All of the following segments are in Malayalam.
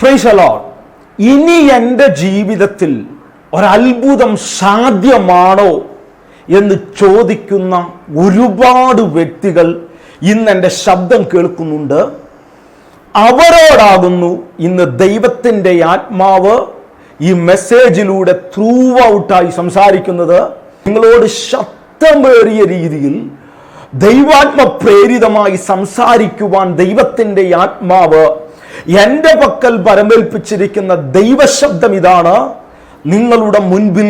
ഫ്രൈസലോ ഇനി എന്റെ ജീവിതത്തിൽ ഒരത്ഭുതം സാധ്യമാണോ എന്ന് ചോദിക്കുന്ന ഒരുപാട് വ്യക്തികൾ ഇന്ന് എന്റെ ശബ്ദം കേൾക്കുന്നുണ്ട്. അവരോടാകുന്നു ഇന്ന് ദൈവത്തിന്റെ ആത്മാവ് ഈ മെസ്സേജിലൂടെ ത്രൂ ഔട്ടായി സംസാരിക്കുന്നത്. നിങ്ങളോട് ശക്തമേറിയ രീതിയിൽ ദൈവാത്മ പ്രേരിതമായി സംസാരിക്കുവാൻ ദൈവത്തിന്റെ ആത്മാവ് എന്റെ പക്കൽ പരമേൽപ്പിച്ചിരിക്കുന്ന ദൈവശബ്ദം ഇതാണ്. നിങ്ങളുടെ മുൻപിൽ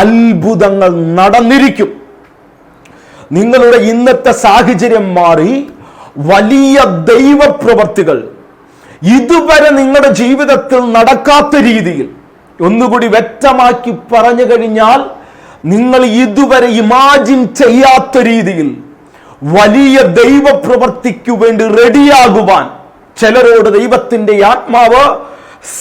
അത്ഭുതങ്ങൾ നടന്നിരിക്കും. നിങ്ങളുടെ ഇന്നത്തെ സാഹചര്യം മാറി വലിയ ദൈവപ്രവർത്തികൾ ഇതുവരെ നിങ്ങളുടെ ജീവിതത്തിൽ നടക്കാത്ത രീതിയിൽ ഒന്നുകൂടി വ്യക്തമാക്കി പറഞ്ഞു കഴിഞ്ഞാൽ നിങ്ങൾ ഇതുവരെ ഇമാജിൻ ചെയ്യാത്ത രീതിയിൽ വലിയ ദൈവപ്രവർത്തിക്കു വേണ്ടി റെഡിയാകുവാൻ ചിലരോട് ദൈവത്തിന്റെ ആത്മാവ്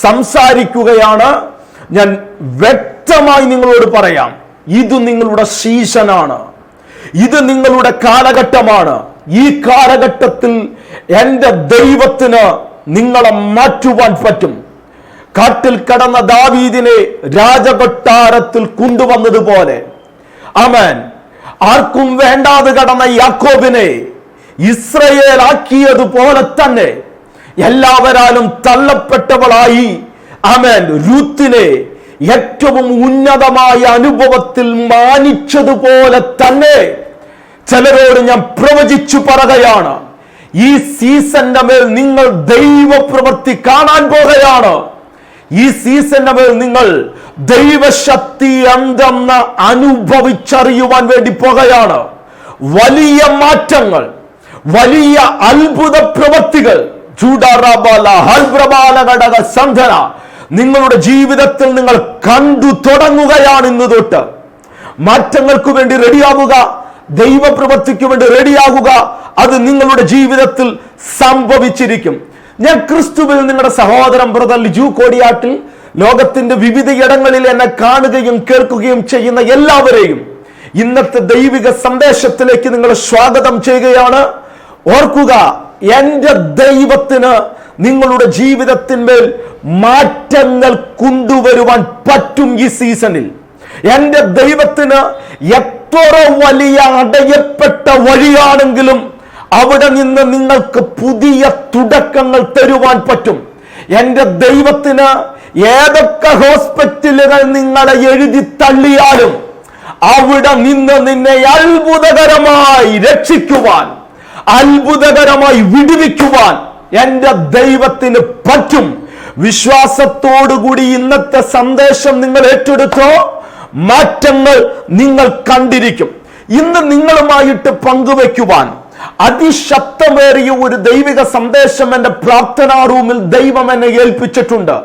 സംസാരിക്കുകയാണ്. ഞാൻ വ്യക്തമായി നിങ്ങളോട് പറയാം ഇത് നിങ്ങളുടെ സീസണാണ്. ഇത് നിങ്ങളുടെ കാലഘട്ടമാണ്. ഈ കാലഘട്ടത്തിൽ എന്റെ ദൈവത്തിന് നിങ്ങളെ മാറ്റുവാൻ പറ്റും. കാട്ടിൽ കടന്ന ദാവീദിനെ രാജകൊട്ടാരത്തിൽ കൊണ്ടുവന്നതുപോലെ. അമൻ ആർക്കും വേണ്ടാതെ കടന്ന യാക്കോബിനെ ഇസ്രയേൽ ആക്കിയതുപോലെ തന്നെ എല്ലാവരാലും തള്ളപ്പെട്ടവളായി. ആമേൻ. രൂത്തിനെ ഏറ്റവും ഉന്നതമായ അനുഭവത്തിൽ മാനിച്ചതുപോലെ തന്നെ ചിലരോട് ഞാൻ പ്രവചിച്ചു പറയുകയാണ്. ഈ സീസന്റെ മേൽ നിങ്ങൾ ദൈവ പ്രവൃത്തി കാണാൻ പോകുകയാണ്. ഈ സീസന്റെ മേൽ നിങ്ങൾ ദൈവശക്തി എന്തെന്ന് അനുഭവിച്ചറിയുവാൻ വേണ്ടി പോകുകയാണ്. വലിയ മാറ്റങ്ങൾ വലിയ അത്ഭുത പ്രവൃത്തികൾ ഘടക സന്ധന നിങ്ങളുടെ ജീവിതത്തിൽ നിങ്ങൾ കണ്ടു തുടങ്ങുകയാണ് ഇന്ന് തൊട്ട്. മാറ്റങ്ങൾക്ക് വേണ്ടി റെഡിയാവുക ദൈവപ്രവൃത്തിക്ക് വേണ്ടി റെഡിയാകുക അത് നിങ്ങളുടെ ജീവിതത്തിൽ സംഭവിച്ചിരിക്കും. ഞാൻ ക്രിസ്തുവിൽ നിങ്ങളുടെ സഹോദരൻ ബ്രദർ ലിജു കോടിയാട്ടിൽ ലോകത്തിന്റെ വിവിധ ഇടങ്ങളിൽ എന്നെ കാണുകയും കേൾക്കുകയും ചെയ്യുന്ന എല്ലാവരെയും ഇന്നത്തെ ദൈവിക സന്ദേശത്തിലേക്ക് നിങ്ങൾ സ്വാഗതം ചെയ്യുകയാണ്. ഓർക്കുക എന്റെ ദൈവത്തിന് നിങ്ങളുടെ ജീവിതത്തിന്മേൽ മാറ്റങ്ങൾ കൊണ്ടുവരുവാൻ പറ്റും ഈ സീസണിൽ. എന്റെ ദൈവത്തിന് എത്ര വലിയ അടയപ്പെട്ട വഴിയാണെങ്കിലും അവിടെ നിന്ന് നിങ്ങൾക്ക് പുതിയ തുടക്കങ്ങൾ തരുവാൻ പറ്റും. എന്റെ ദൈവത്തിന് ഏതൊക്കെ ഹോസ്പിറ്റലുകൾ നിങ്ങളെ എഴുതി തള്ളിയാലും അവിടെ നിന്ന് നിന്നെ അത്ഭുതകരമായി രക്ഷിക്കുവാൻ അത്ഭുതകരമായി വിടുവിക്കുവാൻ എന്റെ ദൈവത്തിന് പറ്റും. വിശ്വാസത്തോടുകൂടി ഇന്നത്തെ സന്ദേശം നിങ്ങൾ ഏറ്റെടുത്തോ മാറ്റങ്ങൾ നിങ്ങൾ കണ്ടിരിക്കും. ഇന്ന് നിങ്ങളുമായിട്ട് പങ്കുവെക്കുവാൻ അതിശക്തമേറിയ ഒരു ദൈവിക സന്ദേശം എന്റെ പ്രാർത്ഥനാ റൂമിൽ ദൈവം എന്നെ ഏൽപ്പിച്ചിട്ടുണ്ട്.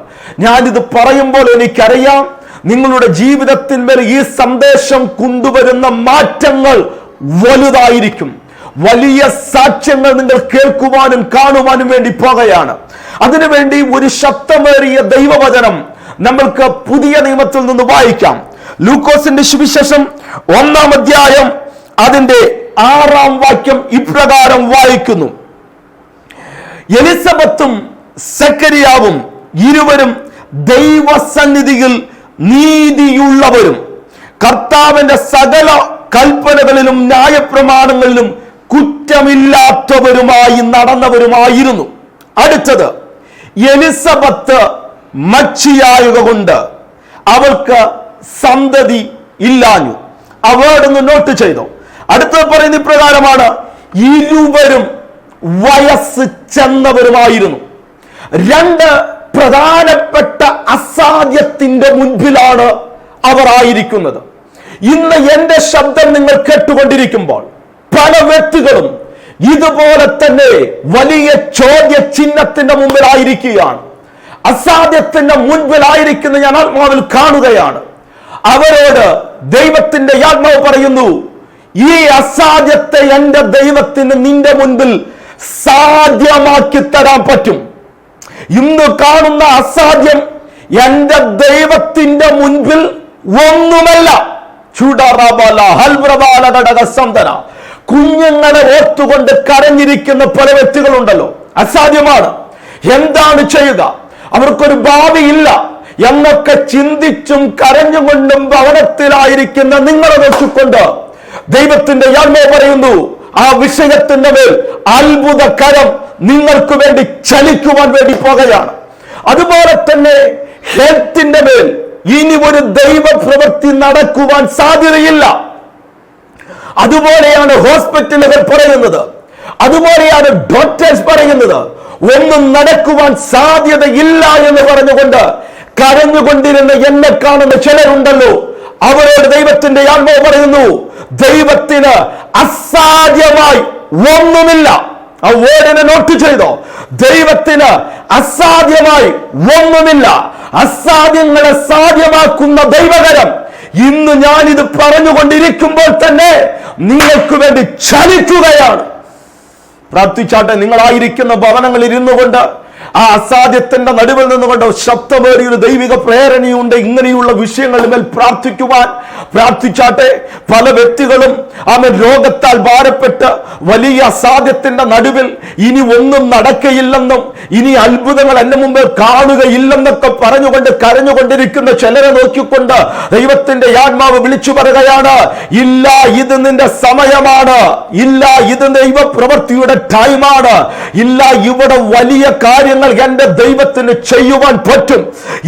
ഞാനിത് പറയുമ്പോൾ എനിക്കറിയാം നിങ്ങളുടെ ജീവിതത്തിന്മേൽ ഈ സന്ദേശം കൊണ്ടുവരുന്ന മാറ്റങ്ങൾ വലുതായിരിക്കും. വലിയ സാക്ഷ്യങ്ങൾ നിങ്ങൾ കേൾക്കുവാനും കാണുവാനും വേണ്ടി പോകുകയാണ്. അതിനുവേണ്ടി ഒരു ശബ്ദമേറിയ ദൈവവചനം നമ്മൾക്ക് പുതിയ നിയമത്തിൽ നിന്ന് വായിക്കാം. ലൂക്കോസിന്റെ സുവിശേഷം ഒന്നാം അധ്യായം അതിന്റെ ആറാം വാക്യം ഇപ്രകാരം വായിക്കുന്നു. എലിസബത്തും സക്കരിയാവും ഇരുവരും ദൈവസന്നിധിയിൽ നീതിയുള്ളവരും. കർത്താവിന്റെ സകല കൽപ്പനകളിലും ന്യായപ്രമാണങ്ങളിലും കുറ്റമില്ലാത്തവരുമായി നടന്നവരുമായിരുന്നു. അടുത്തത് എലിസബത്ത് മച്ചിയായുക കൊണ്ട് അവൾക്ക് സന്തതി ഇല്ലാഞ്ഞു. അവേർഡൊന്ന് നോട്ട് ചെയ്തു. അടുത്തത് പറയുന്ന ഇപ്രകാരമാണ് ഇരുവരും വയസ്സ് ചെന്നവരുമായിരുന്നു. രണ്ട് പ്രധാനപ്പെട്ട അസാധ്യത്തിന്റെ മുൻപിലാണ് അവർ ആയിരിക്കുന്നത്. ഇന്ന് എന്റെ ശബ്ദം നിങ്ങൾ കേട്ടുകൊണ്ടിരിക്കുമ്പോൾ പല വ്യക്തികളും ഇതുപോലെ തന്നെ വലിയ ചോദ്യ ചിഹ്നത്തിന്റെ മുമ്പിലായിരിക്കുകയാണ്. അസാധ്യത്തിന്റെ മുൻപിലായിരിക്കുന്ന ഞാൻ ആത്മാവിൽ കാണുകയാണ്. അവരോട് ദൈവത്തിന്റെ ആത്മാവ് പറയുന്നു ഈ അസാധ്യത്തെ എന്റെ ദൈവത്തിന് നിന്റെ മുൻപിൽ സാധ്യമാക്കി തരാൻ പറ്റും. ഇന്ന് കാണുന്ന അസാധ്യം എന്റെ ദൈവത്തിന്റെ മുൻപിൽ ഒന്നുമല്ല. ചൂടാറാബാല ഹൽബ്രബാല ഘടക സന്തന കുഞ്ഞുങ്ങളെ ഓർത്തുകൊണ്ട് കരഞ്ഞിരിക്കുന്ന പല വ്യക്തികളുണ്ടല്ലോ. അസാധ്യമാണ്. എന്താണ് ചെയ്യുക? അവർക്കൊരു ഭാവിയില്ല എന്നൊക്കെ ചിന്തിച്ചും കരഞ്ഞുകൊണ്ടും ഭവനത്തിലായിരിക്കുന്ന നിങ്ങളെ നോക്കിക്കൊണ്ട് ദൈവത്തിന്റെ ആത്മാവ് പറയുന്നു ആ വിഷയത്തിന്റെ മേൽ അത്ഭുത കരം നിങ്ങൾക്ക് വേണ്ടി ചലിക്കുവാൻ വേണ്ടി പോകുകയാണ്. അതുപോലെ തന്നെ ഹെൽത്തിന്റെ മേൽ ഇനി ഒരു ദൈവ പ്രവൃത്തി നടക്കുവാൻ സാധ്യതയില്ല. അതുപോലെയാണ് ഹോസ്പിറ്റലുകൾ പറയുന്നത്. അതുപോലെയാണ് ഡോക്ടേഴ്സ് പറയുന്നത്. ഒന്നും നടക്കുവാൻ സാധ്യതയില്ല എന്ന് പറഞ്ഞുകൊണ്ട് കരഞ്ഞുകൊണ്ടിരുന്ന എന്നെ കാണുന്ന ചിലരുണ്ടല്ലോ. അവരോട് ദൈവത്തിന്റെ ആത്മാവ് പറയുന്നു ദൈവത്തിന് അസാധ്യമായി ഒന്നുമില്ല. ആ വേർഡിനെ നോട്ട് ചെയ്തോ? ദൈവത്തിന് അസാധ്യമായി ഒന്നുമില്ല. അസാധ്യങ്ങളെ സാധ്യമാക്കുന്ന ദൈവകരം ഇന്ന് ഞാൻ ഇത് പറഞ്ഞുകൊണ്ടിരിക്കുമ്പോൾ തന്നെ നിങ്ങൾക്ക് വേണ്ടി ചലിക്കുകയാണ്. പ്രാർത്ഥിച്ചാട്ടെ നിങ്ങളായിരിക്കുന്ന ഭവനങ്ങളിൽ ഇരുന്നു കൊണ്ട് ആ അസാധ്യത്തിന്റെ നടുവിൽ നിന്നുകൊണ്ട് ശബ്ദമേറിയ ഒരു ദൈവിക പ്രേരണയുണ്ട്. ഇങ്ങനെയുള്ള വിഷയങ്ങളിൽ മേൽ പ്രാർത്ഥിക്കുവാൻ പ്രാർത്ഥിച്ചാട്ടെ. പല വ്യക്തികളും അവൻ രോഗത്താൽ ഭാരപ്പെട്ട് വലിയ അസാധ്യത്തിന്റെ നടുവിൽ ഇനി ഒന്നും നടക്കയില്ലെന്നും ഇനി അത്ഭുതങ്ങൾ എന്റെ മുമ്പിൽ കാണുകയില്ലെന്നൊക്കെ പറഞ്ഞുകൊണ്ട് കരഞ്ഞുകൊണ്ടിരിക്കുന്ന ചിലരെ നോക്കിക്കൊണ്ട് ദൈവത്തിന്റെ ആത്മാവ് വിളിച്ചു പറയുകയാണ് ഇല്ല ഇത് നിന്റെ സമയമാണ്. ഇല്ല ഇത് ദൈവ പ്രവൃത്തിയുടെ ടൈമാണ് ഇല്ല ഇവിടെ വലിയ കാര്യങ്ങൾ എന്റെ ദൈവത്തിന് ചെയ്യുവാൻ പറ്റും.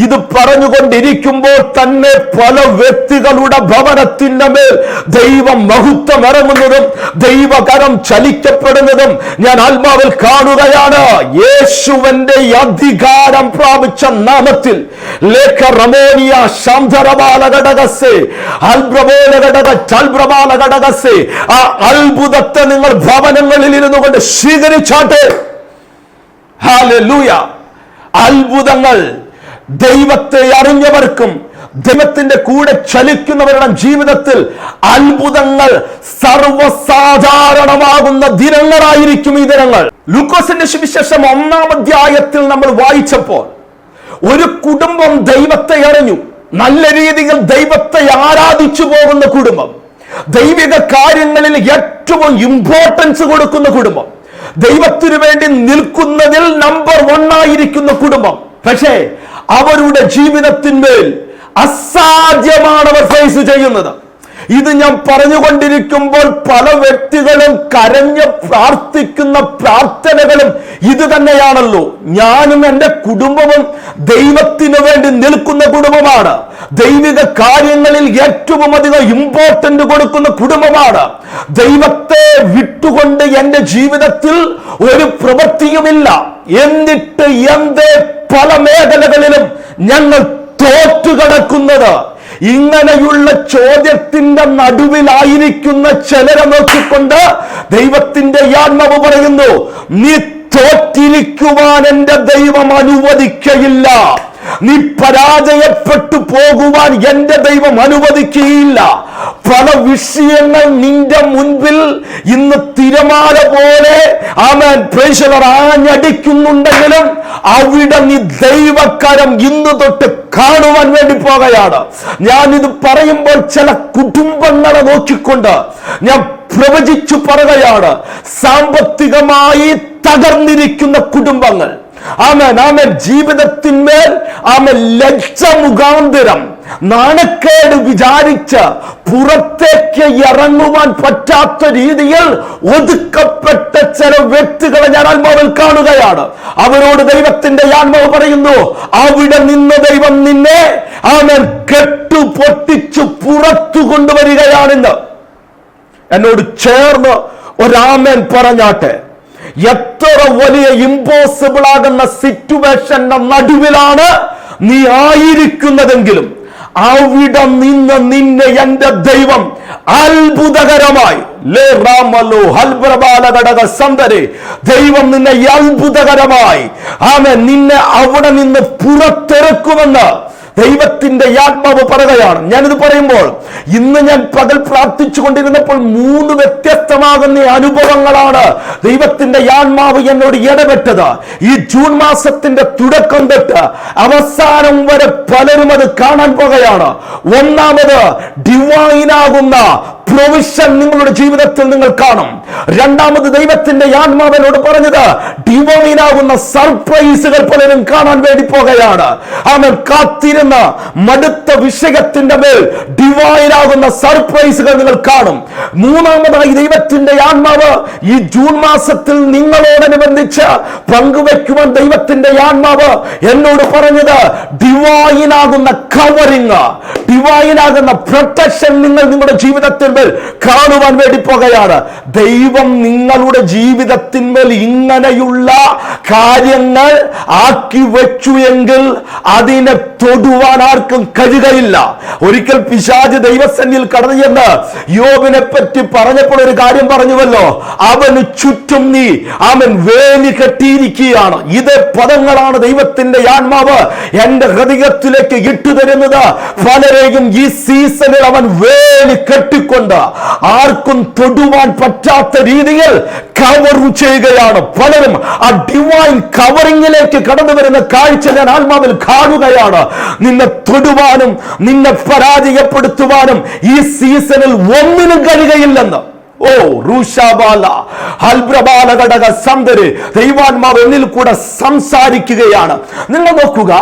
ഇത് പറഞ്ഞുകൊണ്ടിരിക്കുമ്പോൾ തന്നെ പല വ്യക്തികളുടെ ഭവനത്തിന്റെ മേൽ ദൈവം മഹത്വം ഇറങ്ങുന്നതും ദൈവകരം ചലിക്കപ്പെടുന്നതും ഞാൻ ആത്മാവിൽ കാണുകയാണ്. യേശുവന്റെ അധികാരം പ്രാപിച്ച നാമത്തിൽ ലേഖ ആ അത്ഭുതത്തെ നിങ്ങൾ ഭവനങ്ങളിൽ ഇരുന്നു കൊണ്ട് സ്വീകരിച്ചാട്ടെ. ഹാലൂയ അത്ഭുതങ്ങൾ ദൈവത്തെ അറിഞ്ഞവർക്കും ദൈവത്തിന്റെ കൂടെ ചലിക്കുന്നവരുടെ ജീവിതത്തിൽ അത്ഭുതങ്ങൾ സർവസാധാരണമാകുന്ന ദിനങ്ങളായിരിക്കും ഈ ദിനങ്ങൾ. ലൂക്കോസിന്റെ സുവിശേഷം ഒന്നാം അധ്യായത്തിൽ നമ്മൾ വായിച്ചപ്പോൾ ഒരു കുടുംബം ദൈവത്തെ അറിഞ്ഞു. നല്ല രീതിയിൽ ദൈവത്തെ ആരാധിച്ചു പോകുന്ന കുടുംബം. ദൈവിക കാര്യങ്ങളിൽ ഏറ്റവും ഇമ്പോർട്ടൻസ് കൊടുക്കുന്ന കുടുംബം. ദൈവത്തിനു വേണ്ടി നിൽക്കുന്നതിൽ നമ്പർ വൺ ആയിരിക്കുന്ന കുടുംബം. പക്ഷേ അവരുടെ ജീവിതത്തിന്മേൽ അസാധ്യമാണ് അവർ ഫേസ് ചെയ്യുന്നത്. ഇത് ഞാൻ പറഞ്ഞുകൊണ്ടിരിക്കുമ്പോൾ പല വ്യക്തികളും കരഞ്ഞ് പ്രാർത്ഥിക്കുന്ന പ്രാർത്ഥനകളും ഇത് തന്നെയാണല്ലോ. ഞാനും എന്റെ കുടുംബവും ദൈവത്തിനു വേണ്ടി നിൽക്കുന്ന കുടുംബമാണ്. ദൈവിക കാര്യങ്ങളിൽ ഏറ്റവും അധികം ഇമ്പോർട്ടന്റ് കൊടുക്കുന്ന കുടുംബമാണ്. ദൈവത്തെ വിട്ടുകൊണ്ട് എന്റെ ജീവിതത്തിൽ ഒരു പ്രവൃത്തിയുമില്ല. എന്നിട്ട് എന്തേ പല മേഖലകളിലും ഞങ്ങൾ തോറ്റുകിടക്കുന്നത്? ഇങ്ങനെയുള്ള ചോദ്യത്തിന്റെ നടുവിലായിരിക്കുന്ന ചിലരെ നോക്കിക്കൊണ്ട് ദൈവത്തിന്റെ ആത്മാവ് പറയുന്നു നീ തോറ്റിരിക്കുവാൻ എന്റെ ദൈവം അനുവദിക്കയില്ല. നീ പരാജയപ്പെട്ടു പോകുവാൻ എന്റെ ദൈവം അനുവദിക്കുകയില്ല പല വിഷയങ്ങൾ നിന്റെ മുൻപിൽ ഇന്ന് തിരമാല പോലെ ആമൻ. പ്രേക്ഷകർ ആഞ്ഞടിക്കുന്നുണ്ടെങ്കിലും അവിടെ നീ ദൈവക്കരം ഇന്ന് തൊട്ട് കാണുവാൻ വേണ്ടി പോകുകയാണ് ഞാൻ ഇത് പറയുമ്പോൾ ചില കുടുംബങ്ങളെ നോക്കിക്കൊണ്ട് ഞാൻ പ്രവചിച്ചു പറയുകയാണ്. സാമ്പത്തികമായി തകർന്നിരിക്കുന്ന കുടുംബങ്ങൾ. ആമൻ ആമൻ. ജീവിതത്തിന്മേൽ ആമൻ ലജ്ജ മുഖാന്തരം നാണക്കേട് വിചാരിച്ച് പുറത്തേക്ക് ഇറങ്ങുവാൻ പറ്റാത്ത രീതിയിൽ ഒതുക്കപ്പെട്ട ചില വ്യക്തികളെ ഞാൻ ആത്മാവിൽ കാണുകയാണ്. അവരോട് ദൈവത്തിന്റെ ആത്മാവ് പറയുന്നു അവിടെ നിന്ന് ദൈവം നിന്നെ അവൻ കെട്ടു പൊട്ടിച്ചു പുറത്തു കൊണ്ടുവരികയാണെന്ന്. എന്നോട് ചേർന്ന് ഒരാമൻ പറഞ്ഞാട്ടെ എത്ര വലിയ ഇമ്പോസിബിൾ ആകുന്ന സിറ്റുവേഷന്റെ നടുവിലാണ് നീ ആയിരിക്കുന്നതെങ്കിലും അവിടെ നിന്ന് നിന്നെ എന്റെ ദൈവം അത്ഭുതകരമായി. ദൈവം നിന്നെ അത്ഭുതകരമായി. ആമേ നിന്നെ അവിടെ നിന്ന് പുറത്തിറക്കുമെന്ന് ദൈവത്തിന്റെ ആത്മാവ് പറയുകയാണ് ഞാനിത് പറയുമ്പോൾ ഇന്ന് ഞാൻ പകൽ പ്രാർത്ഥിച്ചു കൊണ്ടിരുന്നപ്പോൾ മൂന്ന് വ്യത്യസ്തമാകുന്ന അനുഭവങ്ങളാണ് ദൈവത്തിന്റെ ആത്മാവ് എന്നോട് ഇടപെട്ടത്. ഈ ജൂൺ മാസത്തിന്റെ തുടക്കം തൊട്ട് അവസാനം വരെ പലരും അത് കാണാൻ പോകുകയാണ്. ഒന്നാമത് ഡിവൈനാകുന്ന പ്രൊവിഷൻ നിങ്ങളുടെ ജീവിതത്തിൽ നിങ്ങൾ കാണും. രണ്ടാമത് ദൈവത്തിന്റെ ആത്മാവനോട് പറഞ്ഞത് ഡിവൈനാകുന്ന സർപ്രൈസുകൾ പലരും കാണാൻ വേണ്ടി പോകുകയാണ്. അവൻ കാത്തിരുന്ന മടുത്ത വിഷയത്തിന്റെ മേൽ ഡിവൈനാകുന്ന സർപ്രൈസുകൾ നിങ്ങൾ കാണും. മൂന്നാമതായി ദൈവത്തിന്റെ ആത്മാവ് ഈ ജൂൺ മാസത്തിൽ നിങ്ങളോടനുബന്ധിച്ച് പങ്കുവെക്കുവാൻ ദൈവത്തിന്റെ ആത്മാവ് എന്നോട് പറഞ്ഞത് ഡിവൈനാകുന്ന കവറിങ് ഡിവൈനാകുന്ന പ്രൊട്ടക്ഷൻ നിങ്ങൾ നിങ്ങളുടെ ജീവിതത്തിന്മേൽ കാണുവാൻ വേണ്ടി പോകുകയാണ്. ദൈവം നിങ്ങളുടെ ജീവിതത്തിന്മേൽ ഇങ്ങനെയുള്ള കാര്യങ്ങൾ ആക്കി വെച്ചു എങ്കിൽ അതിനെ തൊടുവാൻ ആർക്കും കഴിയുകയില്ല. ഒരിക്കൽ പിശാജ് ദൈവസന്നിൽ കടന്നു ചെന്ന് യോബിനെ പറ്റി പറഞ്ഞപ്പോൾ ഒരു കാര്യം പറഞ്ഞുവല്ലോ. അവന് ചുറ്റും നീ അവൻ വേലി കെട്ടിയിരിക്കുകയാണ് ഇത് പദങ്ങളാണ് ദൈവത്തിന്റെ ആത്മാവ്. എന്റെ ഹൃദയത്തിലേക്ക് ഇട്ടുതരുന്നത് പലരെയും ഈ സീസണിൽ അവൻ വേലി കെട്ടിക്കൊണ്ട് ആർക്കും തൊടുവാൻ പറ്റാത്ത രീതിയിൽ കവർ ചെയ്യുകയാണ്. പലരും ആ ഡിവൈൻ കവറിങ്ങിലേക്ക് കടന്നു വരുന്ന കാഴ്ച ഞാൻ ആത്മാവിൽ കാണുകയാണ്. നിന്നെ തൊടുവാനും നിന്നെ പരാജയപ്പെടുത്തുവാനും ഈ സീസണിൽ ഒന്നിനും കഴിയുകയില്ലെന്ന്. ഓ റൂഷാബാല ഹൽബ്രബാല ഘടക സന്തര് ദൈവാത്മാവ് എന്നിൽ കൂടെ സംസാരിക്കുകയാണ്. നിങ്ങൾ നോക്കുക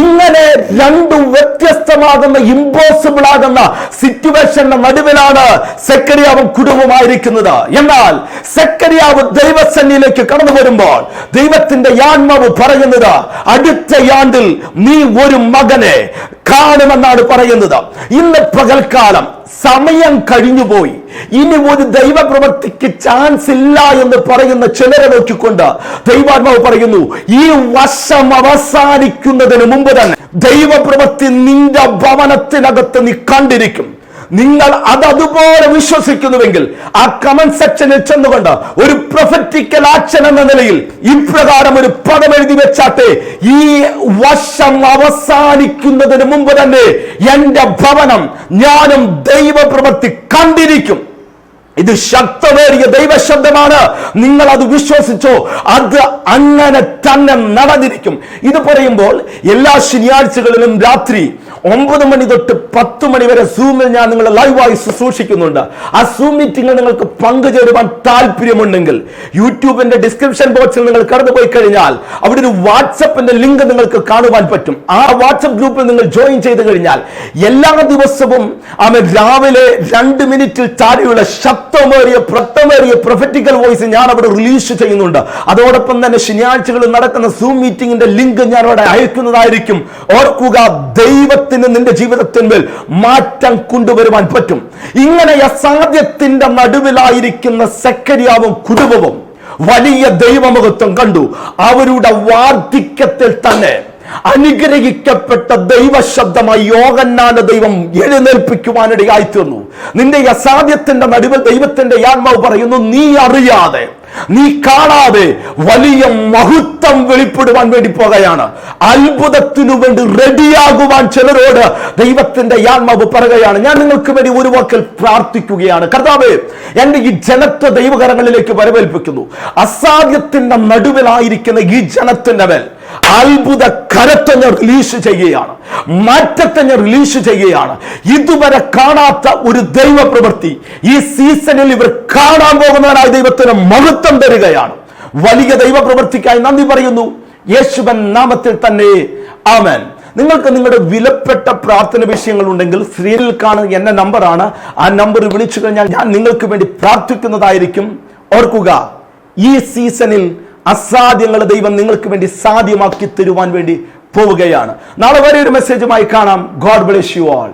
ഇങ്ങനെ രണ്ട് വ്യത്യസ്തമാകുന്ന ഇമ്പോസിബിൾ ആകുന്ന സിറ്റുവേഷന്റെ നടുവിലാണ് സെക്കരിയാവും കുടുംബമായിരിക്കുന്നത് എന്നാൽ സെക്കരിയാവ് ദൈവസന്നിയിലേക്ക് കടന്നു വരുമ്പോൾ ദൈവത്തിന്റെ യാത്മാവ് പറയുന്നത് അടുത്ത യാണ്ടിൽ നീ ഒരു മകനെ കാണുമെന്നാണ് പറയുന്നത്. ഇന്ന് പകൽക്കാലം സമയം കഴിഞ്ഞുപോയി. ഇനി ഒരു ദൈവപ്രവൃത്തിക്ക് ചാൻസ് ഇല്ല എന്ന് പറയുന്ന ചിലരെ നോക്കിക്കൊണ്ട് ദൈവാത്മാവ് പറയുന്നു ഈ വർഷം അവസാനിക്കുന്നതിന് മുമ്പ് തന്നെ ദൈവപ്രവൃത്തി നിന്റെ ഭവനത്തിനകത്ത് നീ കണ്ടിരിക്കും. നിങ്ങൾ അത് അതുപോലെ വിശ്വസിക്കുന്നുവെങ്കിൽ ആ കമന്റ് സെക്ഷനിൽ ചെന്നുകൊണ്ട് ഒരു പ്രൊഫറ്റിക്കൽ ആക്ഷൻ എന്ന നിലയിൽ ഇപ്രകാരം ഒരു പദം എഴുതി വെച്ചാട്ടെ ഈ വർഷം അവസാനിക്കുന്നതിന് മുമ്പ് തന്നെ എന്റെ ഭവനം ഞാനും ദൈവപ്രവൃത്തി കണ്ടിരിക്കും. ഇത് ശക്തമേറിയ ദൈവശബ്ദമാണ്. നിങ്ങൾ അത് വിശ്വസിച്ചോ അത് അങ്ങനെ തന്നെ നടന്നിരിക്കും. ഇത് പറയുമ്പോൾ എല്ലാ ശനിയാഴ്ചകളിലും രാത്രി ഒമ്പത് മണി തൊട്ട് പത്ത് മണി വരെ സൂമിൽ ഞാൻ നിങ്ങളെ ലൈവായി ശുശ്രൂഷിക്കുന്നുണ്ട്. ആ സൂം മീറ്റിംഗിൽ നിങ്ങൾക്ക് പങ്കുചേരുവാൻ താല്പര്യമുണ്ടെങ്കിൽ യൂട്യൂബിന്റെ ഡിസ്ക്രിപ്ഷൻ ബോക്സിൽ നിങ്ങൾ കടന്നുപോയി കഴിഞ്ഞാൽ അവിടെ ഒരു വാട്സപ്പിന്റെ ലിങ്ക് നിങ്ങൾക്ക് കാണുവാൻ പറ്റും. ആ വാട്സപ്പ് ഗ്രൂപ്പിൽ നിങ്ങൾ ജോയിൻ ചെയ്ത് കഴിഞ്ഞാൽ എല്ലാ ദിവസവും അവൻ രാവിലെ രണ്ട് മിനിറ്റിൽ താഴെയുള്ള ശക്തമേറിയ പ്രക്തമേറിയ പ്രൊഫറ്റിക്കൽ വോയിസ് ഞാൻ അവിടെ റിലീസ് ചെയ്യുന്നുണ്ട്. അതോടൊപ്പം തന്നെ ശനിയാഴ്ചകളിൽ നടക്കുന്ന സൂം മീറ്റിംഗിന്റെ ലിങ്ക് ഞാൻ അവിടെ അയക്കുന്നതായിരിക്കും. ഓർക്കുക ദൈവത്തിന് നിന്റെ ജീവിതത്തിന്മേൽ മാറ്റം കൊണ്ടുവരുവാൻ പറ്റും. ഇങ്ങനെ അസാധ്യത്തിന്റെ നടുവിലായിരിക്കുന്ന സെക്കരിയാവും കുടുംബവും വലിയ ദൈവമുഖത്വം കണ്ടു. അവരുടെ വാർദ്ധക്യത്തിൽ തന്നെ അനുഗ്രഹിക്കപ്പെട്ട ദൈവശബ്ദമായി യോഗന്നാന ദൈവം എഴുന്നേൽപ്പിക്കുവാനിടയായി തീർന്നു നിന്റെ അസാധ്യത്തിന്റെ നടുവിൽ ദൈവത്തിന്റെ ആത്മാവ് പറയുന്നു നീ അറിയാതെ നീ കാണാതെ വലിയ മഹത്വം വെളിപ്പെടുവാൻ വേണ്ടി പോകുകയാണ് അത്ഭുതത്തിനു വേണ്ടി റെഡിയാകുവാൻ ചിലരോട് ദൈവത്തിന്റെ ആത്മാവ് പറയുകയാണ്. ഞാൻ നിങ്ങൾക്ക് വേണ്ടി ഒരു വാക്കിൽ പ്രാർത്ഥിക്കുകയാണ്. കർത്താവ് എന്റെ ഈ ജനത്തെ ദൈവകരങ്ങളിലേക്ക് വരവേൽപ്പിക്കുന്നു. അസാധ്യത്തിന്റെ നടുവിലായിരിക്കുന്ന ഈ ജനത്തിന്റെ മേൽ അത്ഭുത കരത്തെ ഞാൻ റിലീസ് ചെയ്യുകയാണ്. മാറ്റത്തെ ഞാൻ റിലീസ് ചെയ്യുകയാണ്. ഇതുവരെ കാണാത്ത ഒരു ദൈവ പ്രവൃത്തി ഈ സീസണിൽ ഇവർ കാണാൻ പോകുന്നവരായ ദൈവത്തിന് മഹത്വം തരികയാണ്. വലിയ ദൈവ പ്രവൃത്തിക്കായി നന്ദി പറയുന്നു. യേശുവൻ നാമത്തിൽ തന്നെ. ആമൻ. നിങ്ങൾക്ക് നിങ്ങളുടെ വിലപ്പെട്ട പ്രാർത്ഥന വിഷയങ്ങൾ ഉണ്ടെങ്കിൽ സ്ക്രീനിൽ കാണുന്ന എന്റെ നമ്പറാണ് ആ നമ്പർ വിളിച്ചു കഴിഞ്ഞാൽ ഞാൻ നിങ്ങൾക്ക് വേണ്ടി പ്രാർത്ഥിക്കുന്നതായിരിക്കും. ഓർക്കുക ഈ സീസണിൽ അസാധ്യങ്ങൾ ദൈവം നിങ്ങൾക്ക് വേണ്ടി സാധ്യമാക്കി തരുവാൻ വേണ്ടി പോവുകയാണ്. നാളെ വരെ ഒരു മെസ്സേജുമായി കാണാം. God bless you all